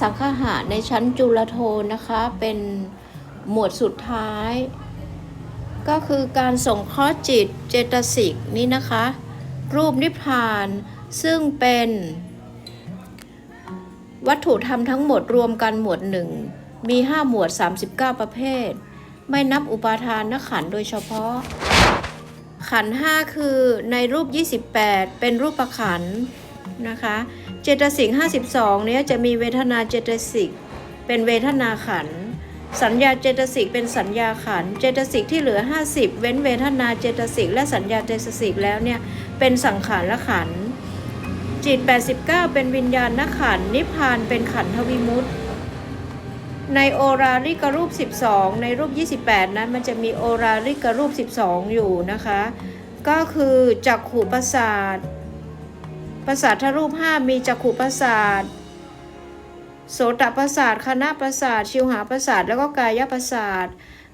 สังคหะในชั้นจุลโทนะคะ เป็นหมวดสุดท้าย ก็คือการส่งเคราะห์จิตเจตสิกนี้นะคะ รูปนิพพานซึ่งเป็น วัตถุธรรมทั้งหมดรวมกันหมวดหนึ่งมี 5 หมวด 39 ประเภท ไม่นับอุปาทานนขันโดยเฉพาะ ขันธ์5คือในรูป 28 เป็นรูปประขัน นะคะ เจตสิก52 เนี้ยจะมีเวทนาเจตสิกเป็นเวทนาขัน สัญญาเจตสิกเป็นสัญญาขัน เจตสิกที่เหลือ 50 เว้นเวทนาเจตสิกและสัญญาเจตสิกแล้วเนี่ยเป็นสังขารละขัน จิต 89 เป็นวิญญาณนขัน นิพพานเป็นขันธวิมุตติในโอราลิกรูป 12 ในรูป 28 นั้นมันจะมีโอราลิกรูป 12 อยู่นะคะ ก็คือจักขุประสาท ประสาทรูป5มีจักขุประสาทโสตประสาทคณะประสาท ชิวหาประสาท แล้วก็กายประสาท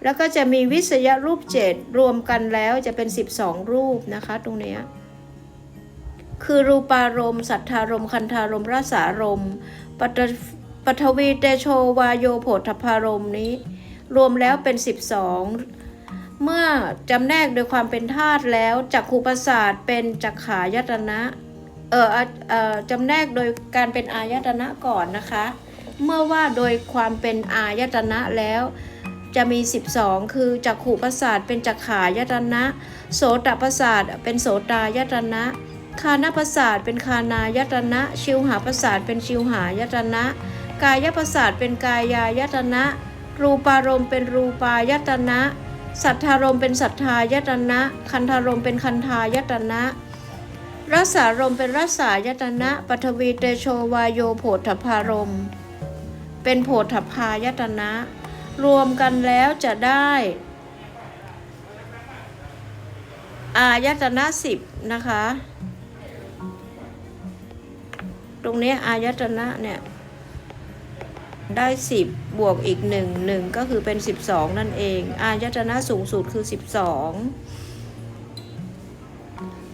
แล้วก็จะมีวิสยรูป7รวมกันแล้วจะเป็น 12 รูปนะคะ ตรงเนี้ยคือรูปารมณ์สัทธารมณ์คันธารมณ์รสารมณ์ปัตปฐวีเตโชวายโยโผฏพารมนี้ รวมแล้วเป็น 12 เมื่อจำแนกโดยความเป็นธาตุแล้วจักขุประสาทเป็นจักขายตนะ เอออะเออจำแนกโดยการเป็นอายตนะก่อนนะคะ เมื่อว่าโดยความเป็นอายตนะแล้วจะมี 12 คือจักขุประสาทเป็นจักขายตนะ โสตประสาทเป็นโสตายตนะ คานประสาทเป็นคานายตนะ ชิวหาประสาทเป็นชิวหายตนะ กายประสาทเป็นกายายตนะ รูปารมณ์เป็นรูปายตนะ สัทธารมณ์เป็นสัทธายตนะ คันธารมณ์เป็นคันธายตนะ รัสารมเป็นรัสายตนะปฐวีเตโชวายโยโผฏฐพารม เป็นโผฏฐพายตนะ รวมกันแล้วจะได้ อายตนะสิบนะคะ ตรงนี้อายตนะเนี่ยได้ 10 บวกอีก 1 1 ก็คือเป็น 12 นั่นเอง อายตนะสูงสุดคือ 12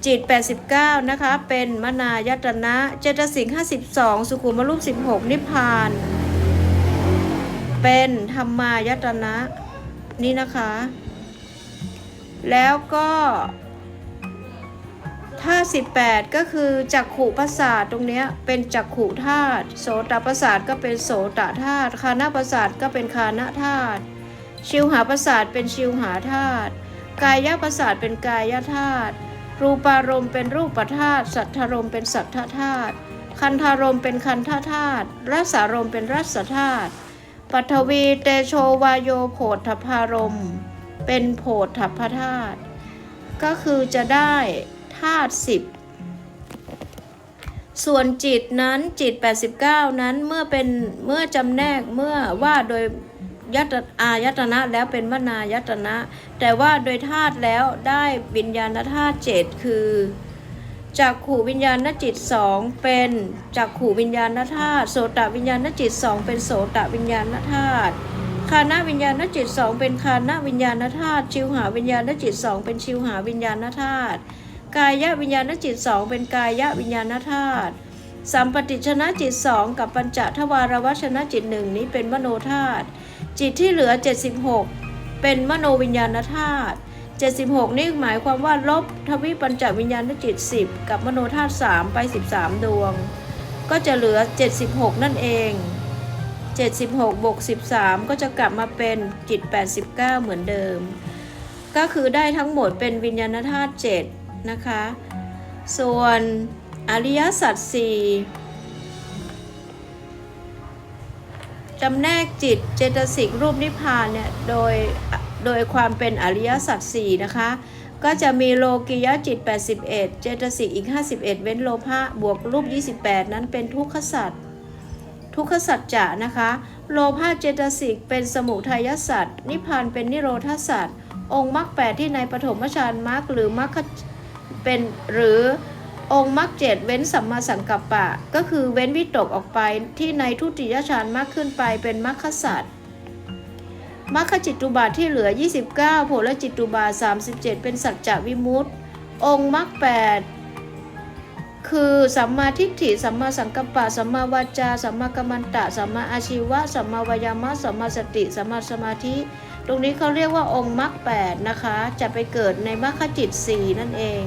จิต 89 นะคะ เป็นมนายตนะเจตสิก52 สุขุมรูป 16 นิพพาน เป็นธรรมายตนะนี่นะคะ แล้วก็ธาตุ18 ก็คือจักขุประสาทตรงนี้เป็นจักขุธาตุโสตประสาทก็เป็นโสตธาตุคานาประสาทก็เป็นคานะธาตุชิวหาประสาทเป็นชิวหาธาตุกายประสาทเป็นกายธาตุ รูปารมณ์เป็นรูปธาตุสัทธารมณ์เป็นสัทธธาตุคันธารมณ์เป็นคันธธาตุรสารมณ์เป็นรสธาตุปัทวีเตโชวายโยโผฏฐพารมณ์เป็นโผฏฐพธาตุก็คือจะได้ธาตุสิบส่วนจิตนั้นจิต 89 นั้นเมื่อเป็นเมื่อจำแนกเมื่อว่าโดย ยัตอายตนะแล้วเป็นมนายตนะ แต่ว่าโดยธาตุแล้วได้วิญญาณธาตุเจ็ดคือจักขู่วิญญาณจิตสองเป็นจักขู่วิญญาณธาตุโสตวิญญาณจิตสองเป็นโสตวิญญาณธาตุคานาวิญญาณจิตสองเป็นคานาวิญญาณธาตุชิวหาวิญญาณจิตสองเป็นชิวหาวิญญาณธาตุกายวิญญาณจิตสองเป็นกายวิญญาณธาตุสัมปติชนะจิตสองกับปัญจทวารวัชนะจิตหนึ่งนี้เป็นมโนธาตุ จิตที่เหลือ 76 เป็นมโนวิญญาณธาตุ76 นี่หมายความว่าลบทวิปัญจวิญญาณจิต 10 กับมโนธาตุ3ไป 13 ดวง ก็จะเหลือ 76 นั่นเอง 76 บวก 13 ก็จะกลับมาเป็นจิต 89 เหมือนเดิม ก็คือได้ทั้งหมดเป็นวิญญาณธาตุ7นะคะ ส่วนอริยสัจสี่ จำแนกจิตเจตสิกรูปนิพพานเนี่ยโดยโดยความเป็นอริยสัจสี่นะคะ ก็จะมีโลกิยจิต 81 เจตสิกอีก 51 เว้นโลภะบวกรูป 28 นั้นเป็นทุกขสัจทุกขสัจจะนะคะ โลภะเจตสิกเป็นสมุทัยสัจนิพพานเป็นนิโรธสัจองค์มรรคแปดที่ในปฐมฌานมรรคหรือมรรคเป็นหรือ องค์มรรคเจ็ดเว้นสัมมาสังกัปปะ ก็คือเว้นวิตกออกไปที่ในทุติยฌานมรรคขึ้นไปเป็นมรรคสัจมรรคจิตุบาทที่เหลือ 29 โผลจิตุบาท 37 เป็นสัจจะวิมุตติ องค์มรรคแปดคือสัมมาทิฏฐิสัมมาสังกัปปะสัมมาวาจาสัมมากัมมันตะสัมมาอาชีวะสัมมาวายามะสัมมาสติสัมมาสมาธิ ตรงนี้เขาเรียกว่าองค์มรรคแปดนะคะ จะไปเกิดในมรรคจิตสี่นั่นเอง